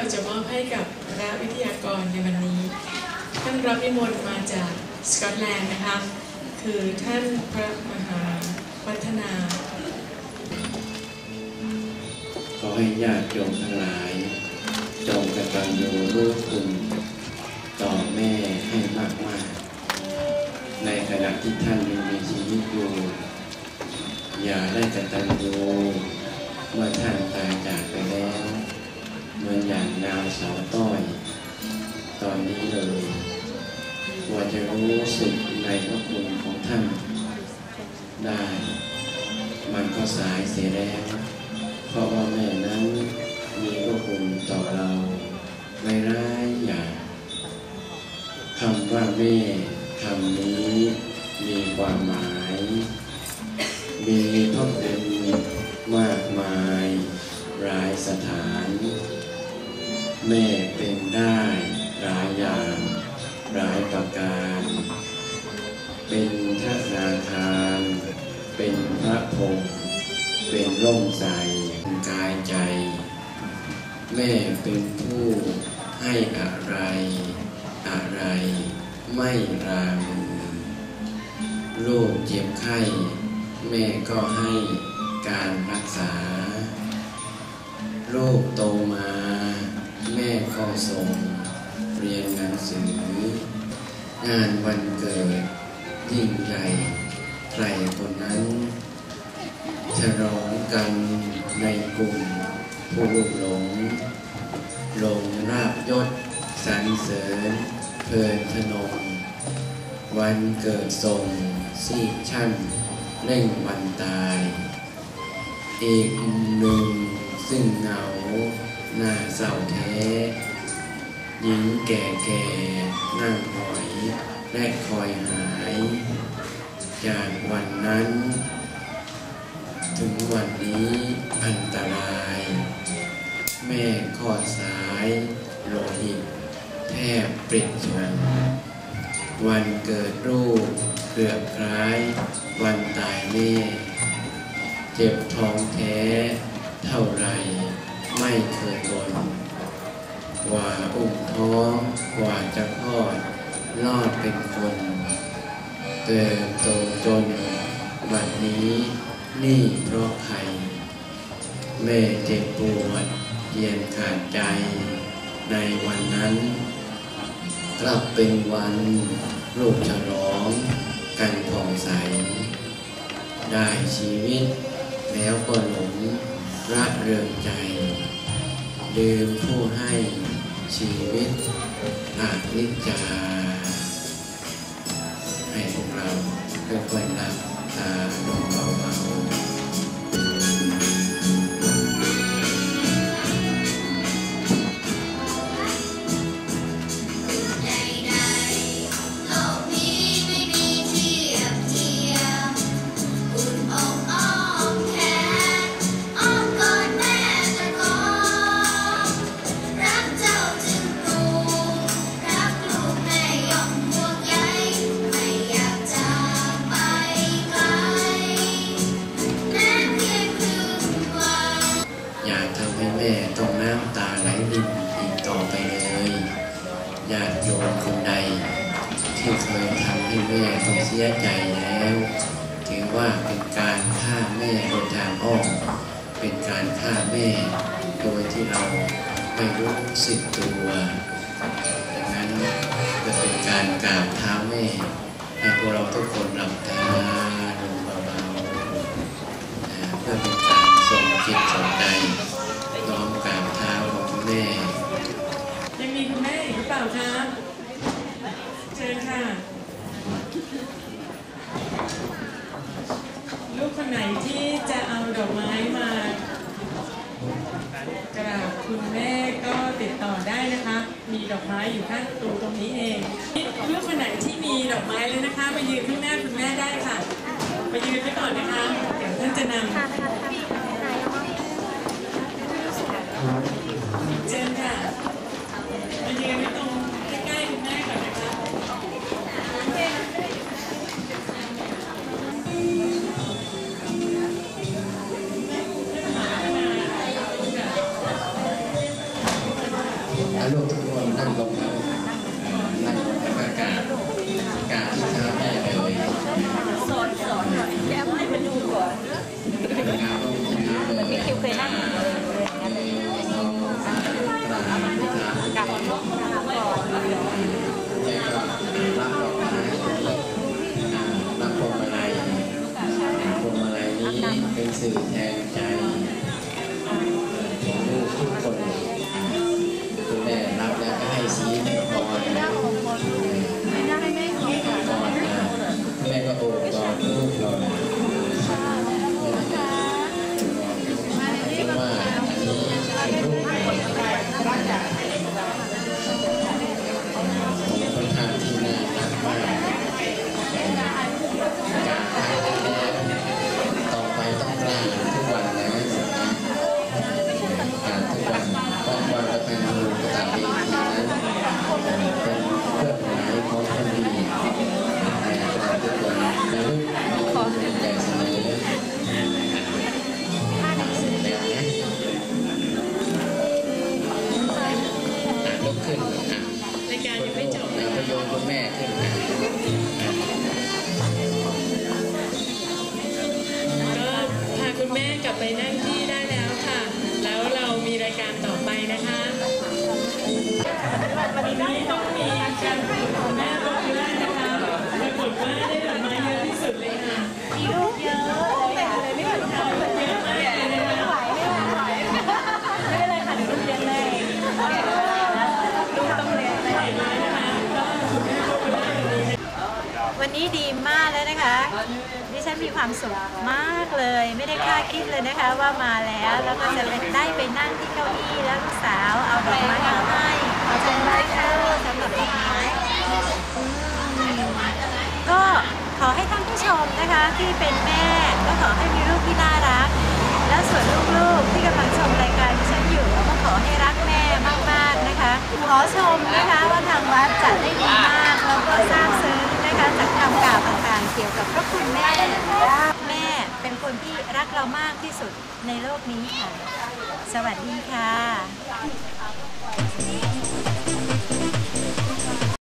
เราจะมอบให้กับคณะวิทยากรในวันนี้ ท่านรับนิมนต์มาจากสกอตแลนด์นะคะ คือท่านพระมหาวัฒนา ขอให้ญาติโยมทั้งหลาย จงกตัญญูรู้คุณ ต่อแม่ให้มากมากในขณะที่ท่านยังมีชีวิตอยู่อย่าได้กตัญญูเมื่อท่านตายจากไป ตอนนี้เลยว่าจะรู้สึกในพระคุณของท่านได้ มันก็สายเสียแล้ว เพราะว่าแม่นั้นมีพระคุณต่อเราไม่ร้ายอย่างคำว่าแม่คำนี้มีความหมาย มีพระคุณมากมายหลายสถาน แม่เป็นได้ หลายอย่างหลายประการ เป็นทนาคารเป็นพระพรหมเป็นร่มใสกายใจ แม่เป็นผู้ให้อะไร อะไรไม่รามือลูกเจ็บไข้ แม่ก็ให้การรักษาลูกโตมา แม่ก็ส่ง เรียนหนังสืองานวันเกิดยิ่งใหญ่ใครคนนั้นฉลองกันในกลุ่มผู้หลงหลงราบยศสรรเสริญเพลินพนมวันเกิดส่งซีชั่นเร่งวันตาย อีกหนึ่งซึ่งเหงาหน้าเศร้าแท้ หญิงแก่แก่นั่งหอยและคอยหาย จากวันนั้น ถึงวันนี้อันตราย แม่คอดสายโลหิต แทบปริดชนวันเกิดลูกเกือบคล้าย วันตายแม่เจ็บท้องแท้เท่าไรไม่เคยบน กว่าอุ้มท้องกว่าจะคลอดรอดเป็นคนเติบโตจนบัดนี้นี่เพราะใคร แม่เจ็บปวดเยียนขาดใจในวันนั้น กลับเป็นวันลูกฉลองกันผ่องใส ได้ชีวิตแล้วก็หลงรักเริงใจ ลืมผู้ให้ ชีวิตอาจนิจจาให้พวกเราค่อยๆนับตาลงเบา ญาติโยมคนใด ที่เคยทำให้แม่ต้องเสียใจแล้ว ถือว่าเป็นการฆ่าแม่โดยทางอ้อมเป็นการฆ่าแม่ โดยที่เราไม่รู้สึกตัวดังนั้นจะเป็นการกราบเท้าแม่ ให้พวกเราทุกคนหลับตาลงเบาๆเพื่อเป็นการส่งจิตส่งใจ ล่าคะเชิญค่ะ ลูกคนไหนที่จะเอาดอกไม้มากราบคุณแม่ก็ติดต่อได้นะคะ มีดอกไม้อยู่ข้างประตูตรงนี้เองลูกคนไหนที่มีดอกไม้เลยนะคะมายืนข้างหน้าคุณแม่ได้ค่ะมายืนไว้ก่อนนะคะเดี๋ยวท่านจะนำ ลัยพวงมาลัยนี้เป็นสื่อแทนใจของลูกทุกคนคุณแม่รับแล้วก็ให้ชี้ให้พร ลับไปนั่งที่ได้แล้วค่ะ แล้วเรามีรายการต่อไปนะคะ มากเลยนะคะ ดิฉันมีความสุขมากเลย ไม่ได้คาดคิดเลยนะคะว่ามาแล้วแล้วก็จะได้ไปนั่งที่เก้าอี้แล้วลูกสาวเอาดอกไม้มาให้ขอบคุณมากค่ะสำหรับดอกไม้ก็ขอให้ท่านผู้ชมนะคะที่เป็นแม่ก็ขอให้มีลูกที่น่ารัก แล้วส่วนลูกๆที่กำลังชมรายการที่ฉันอยู่ก็ขอให้รักแม่มากๆนะคะขอชมนะคะว่าทางวัดจัดได้ดีมากแล้วก็ทราง กี่ยวกับพระคุณแม่ แม่เป็นคนที่รักเรามากที่สุดในโลกนี้ค่ะ สวัสดีค่ะ